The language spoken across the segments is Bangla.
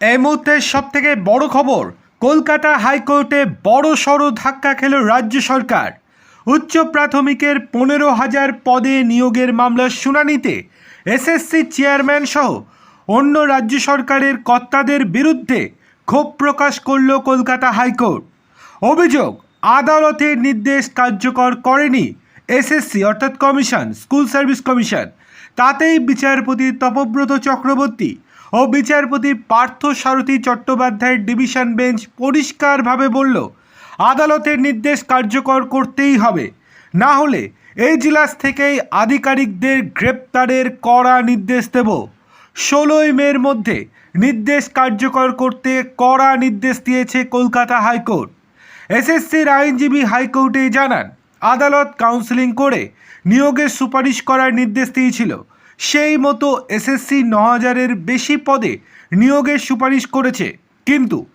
এই মুহূর্তে সব থেকে বড় খবর, কলকাতা হাইকোর্টে বড় সড় ধাক্কা খেল রাজ্য সরকার। উচ্চ প্রাথমিকের পনেরো হাজার পদে নিয়োগের মামলার শুনানিতে এসএসসি চেয়ারম্যান সহ অন্য রাজ্য সরকারের কর্তাদের বিরুদ্ধে ক্ষোভ প্রকাশ করল কলকাতা হাইকোর্ট। অভিযোগ আদালতের নির্দেশ কার্যকর করেনি এসএসসি, অর্থাৎ কমিশন, স্কুল সার্ভিস কমিশন। তাতেই বিচারপতি তপব্রত চক্রবর্তী ও বিচারপতি পার্থ সারথী চট্টোপাধ্যায়ের ডিভিশন বেঞ্চ পরিষ্কারভাবে বলল, আদালতের নির্দেশ কার্যকর করতেই হবে। না হলে এই জেলাস থেকেই আধিকারিকদের গ্রেপ্তারের কড়া নির্দেশ দেব। ষোলোই মের মধ্যে নির্দেশ কার্যকর করতে কড়া নির্দেশ দিয়েছে কলকাতা হাইকোর্ট। এসএসসির আইনজীবী হাইকোর্টে জানান, আদালত কাউন্সেলিং করে নিয়োগের সুপারিশ করার নির্দেশ দিয়েছিল। সেই মতো এসএসসি ন হাজারের বেশি পদে নিয়োগের সুপারিশ করেছে। কিন্তু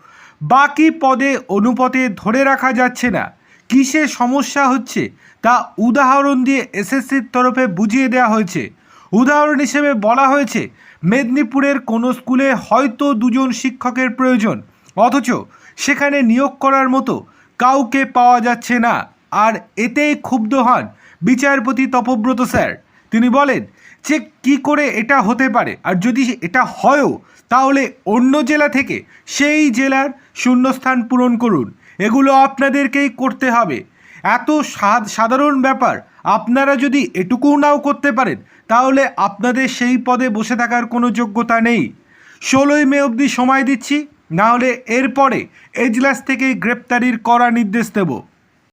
বাকি পদে অনুপদে ধরে রাখা যাচ্ছে না। কিসে সমস্যা হচ্ছে তা উদাহরণ দিয়ে এসএসসির তরফে বুঝিয়ে দেওয়া হয়েছে। উদাহরণ হিসেবে বলা হয়েছে, মেদিনীপুরের কোনো স্কুলে হয়তো দুজন শিক্ষকের প্রয়োজন, অথচ সেখানে নিয়োগ করার মতো কাউকে পাওয়া যাচ্ছে না। আর এতেই ক্ষুব্ধ হন বিচারপতি তপব্রত স্যার। তিনি বলেন যে কি করে এটা হতে পারে? আর যদি এটা হয়ও, তাহলে অন্য জেলা থেকে সেই জেলার শূন্যস্থান পূরণ করুন। এগুলো আপনাদেরকেই করতে হবে। এত সাধারণ ব্যাপার। আপনারা যদি এটুকুও নাও করতে পারেন, তাহলে আপনাদের সেই পদে বসে থাকার কোনো যোগ্যতা নেই। ষোলোই মে অবধি সময় দিচ্ছি না হলে এরপরে এজলাস থেকে গ্রেপ্তারির করা নির্দেশ দেব।